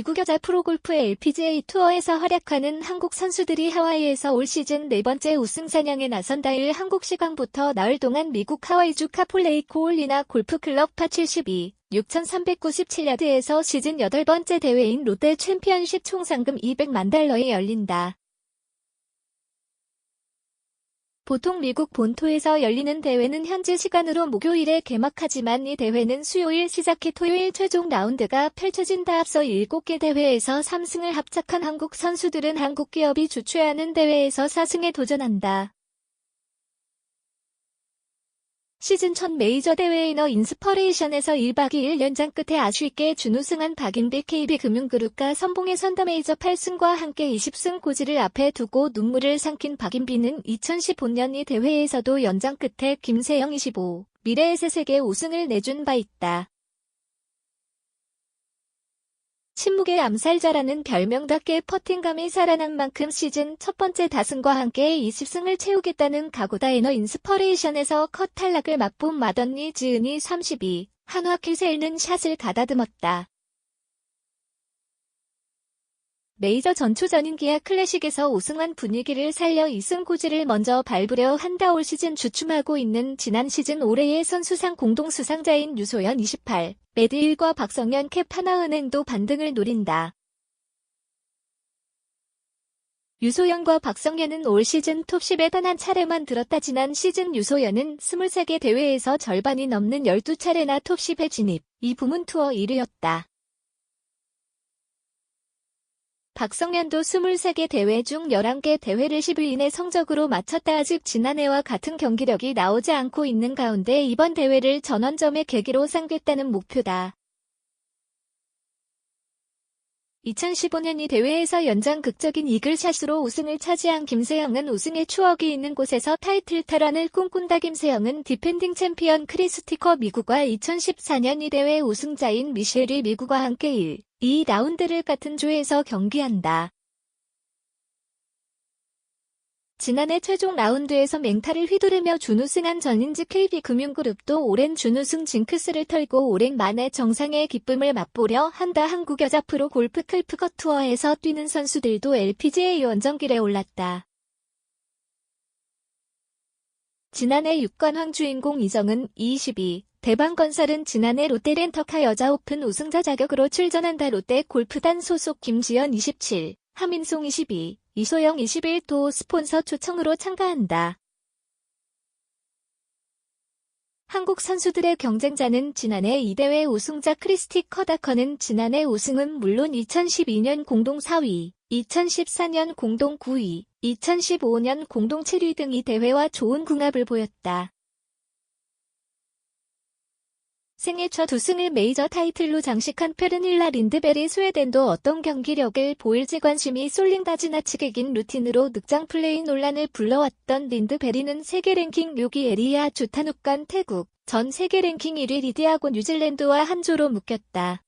미국 여자 프로골프 LPGA 투어에서 활약하는 한국 선수들이 하와이에서 올 시즌 네 번째 우승 사냥에 나선다 일 한국 시간부터 나흘 동안 미국 하와이주 카폴레이 코 올리나 골프클럽 파72 6,397야드에서 시즌 여덟 번째 대회인 롯데 챔피언십 총 상금 200만 달러에 열린다. 보통 미국 본토에서 열리는 대회는 현지 시간으로 목요일에 개막하지만 이 대회는 수요일 시작해 토요일 최종 라운드가 펼쳐진다 앞서 7개 대회에서 3승을 합작한 한국 선수들은 한국 기업이 주최하는 대회에서 4승에 도전한다. 시즌 첫 메이저 대회인 어 인스퍼레이션에서 1박 2일 연장 끝에 아쉽게 준우승한 박인비 KB금융그룹과 선봉의 선더 메이저 8승과 함께 20승 고지를 앞에 두고 눈물을 삼킨 박인비는 2015년 이 대회에서도 연장 끝에 김세영 25, 미래의 새세계 우승을 내준 바 있다. 침묵의 암살자라는 별명답게 퍼팅감이 살아난 만큼 시즌 첫 번째 다승과 함께 20승을 채우겠다는 가고다이너 인스퍼레이션에서 컷 탈락을 맛본 마던니 지은이 32, 한화 킬셀는 샷을 가다듬었다. 메이저 전초전인 기아 클래식에서 우승한 분위기를 살려 2승 고지를 먼저 밟으려 한다 올 시즌 주춤하고 있는 지난 시즌 올해의 선수상 공동 수상자인 유소연 28, 메디일과 박성현 캡 하나은행도 반등을 노린다. 유소연과 박성현은 올 시즌 톱10에 단 한 차례만 들었다 지난 시즌 유소연은 23개 대회에서 절반이 넘는 12차례나 톱10에 진입, 이 부문 투어 1위였다. 박성현도 23개 대회 중 11개 대회를 10일 이내 성적으로 마쳤다 아직 지난해와 같은 경기력이 나오지 않고 있는 가운데 이번 대회를 전원점의 계기로 삼겠다는 목표다. 2015년 이 대회에서 연장 극적인 이글샷으로 우승을 차지한 김세영은 우승의 추억이 있는 곳에서 타이틀 탈환을 꿈꾼다 김세영은 디펜딩 챔피언 크리스티커 미국과 2014년 이 대회 우승자인 미셸이 미국과 함께 1, 2라운드를 같은 조에서 경기한다. 지난해 최종 라운드에서 맹타를 휘두르며 준우승한 전인지 KB금융그룹도 오랜 준우승 징크스를 털고 오랜 만에 정상의 기쁨을 맛보려 한다. 한국 여자 프로 골프 클프거 투어에서 뛰는 선수들도 LPGA 원정길에 올랐다. 지난해 6관왕 주인공 이정은 22, 대방건설은 지난해 롯데렌터카 여자 오픈 우승자 자격으로 출전한다. 롯데 골프단 소속 김지연 27, 하민송 22, 이소영 21도 스폰서 초청으로 참가한다. 한국 선수들의 경쟁자는 지난해 이 대회 우승자 크리스티 커다커는 지난해 우승은 물론 2012년 공동 4위, 2014년 공동 9위, 2015년 공동 7위 등 이 대회와 좋은 궁합을 보였다. 생애 첫 우승을 메이저 타이틀로 장식한 페르닐라 린드베리 스웨덴도 어떤 경기력을 보일지 관심이 쏠린다 지나치게 긴 루틴으로 늑장 플레이 논란을 불러왔던 린드베리는 세계 랭킹 6위 에리아 주타누간 태국, 전 세계 랭킹 1위 리디아고 뉴질랜드와 한 조로 묶였다.